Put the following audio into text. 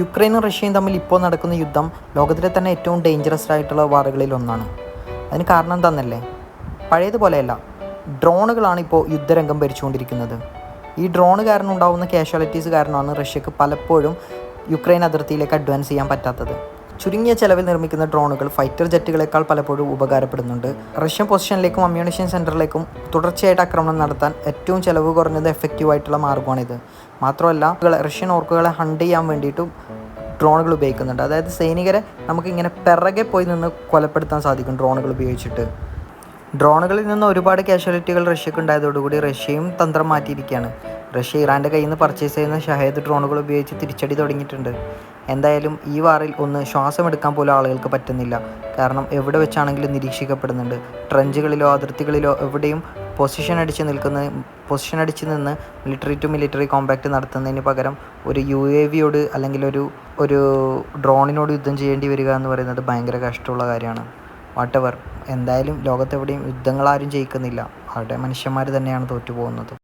യുക്രൈനും റഷ്യയും തമ്മിൽ ഇപ്പോൾ നടക്കുന്ന യുദ്ധം ലോകത്തിലെ തന്നെ ഏറ്റവും ഡേഞ്ചറസ് ആയിട്ടുള്ള വാറുകളിൽ ഒന്നാണ്. അതിന് കാരണം എന്താണെന്നല്ലേ പഴയതുപോലെയല്ല ഡ്രോണുകളാണ് ഇപ്പോൾ യുദ്ധരംഗം ഭരിച്ചുകൊണ്ടിരിക്കുന്നത്. ഈ ഡ്രോൺ കാരണം ഉണ്ടാകുന്ന കാഷ്വാലിറ്റീസ് കാരണമാണ് റഷ്യക്ക് പലപ്പോഴും യുക്രൈൻ അതിർത്തിയിലേക്ക് അഡ്വാൻസ് ചെയ്യാൻ പറ്റാത്തത്. ചുരുങ്ങിയ ചെലവിൽ നിർമ്മിക്കുന്ന ഡ്രോണുകൾ ഫൈറ്റർ ജെറ്റുകളെക്കാൾ പലപ്പോഴും ഉപകാരപ്പെടുന്നുണ്ട്. റഷ്യൻ പൊസിഷനിലേക്കും അമ്മ്യൂണിഷൻ സെന്ററിലേക്കും തുടർച്ചയായിട്ട് ആക്രമണം നടത്താൻ ഏറ്റവും ചെലവ് കുറഞ്ഞത് എഫക്റ്റീവ് ആയിട്ടുള്ള മാർഗമാണിത്. മാത്രമല്ല റഷ്യൻ ഓർക്കുകളെ ഹണ്ട് ചെയ്യാൻ വേണ്ടിയിട്ടും ഡ്രോണുകൾ ഉപയോഗിക്കുന്നുണ്ട്. അതായത് സൈനികരെ നമുക്ക് ഇങ്ങനെ പിറകെ പോയി നിന്ന് കൊലപ്പെടുത്താൻ സാധിക്കും ഡ്രോണുകൾ ഉപയോഗിച്ചിട്ട്. ഡ്രോണുകളിൽ നിന്ന് ഒരുപാട് കാഷ്വാലിറ്റികൾ റഷ്യക്ക് ഉണ്ടായതോടുകൂടി റഷ്യയും തന്ത്രം മാറ്റിയിരിക്കുകയാണ്. റഷ്യ ഇറാന്റെ കയ്യിൽ നിന്ന് പർച്ചേസ് ചെയ്യുന്ന ഷഹേദ് ഡ്രോണുകൾ ഉപയോഗിച്ച് തിരിച്ചടി തുടങ്ങിയിട്ടുണ്ട്. എന്തായാലും ഈ വാറിൽ ഒന്ന് ശ്വാസം എടുക്കാൻ പോലും ആളുകൾക്ക് പറ്റുന്നില്ല. കാരണം എവിടെ വെച്ചാണെങ്കിലും നിരീക്ഷിക്കപ്പെടുന്നുണ്ട്. ട്രഞ്ചുകളിലോ അതിർത്തികളിലോ എവിടെയും പൊസിഷൻ അടിച്ച് നിൽക്കുന്ന പൊസിഷൻ അടിച്ച് നിന്ന് മിലിറ്ററി ടു മിലിറ്ററി കോമ്പാക്റ്റ് നടത്തുന്നതിന് പകരം ഒരു യു എ വിയോട് അല്ലെങ്കിൽ ഒരു ഒരു ഡ്രോണിനോട് യുദ്ധം ചെയ്യേണ്ടി വരിക എന്ന് പറയുന്നത് ഭയങ്കര കഷ്ടമുള്ള കാര്യമാണ്. വാട്ടെവർ എന്തായാലും ലോകത്തെവിടെയും യുദ്ധങ്ങളാരും ജയിക്കുന്നില്ല. അവിടെ മനുഷ്യന്മാർ തന്നെയാണ് തോറ്റു പോകുന്നത്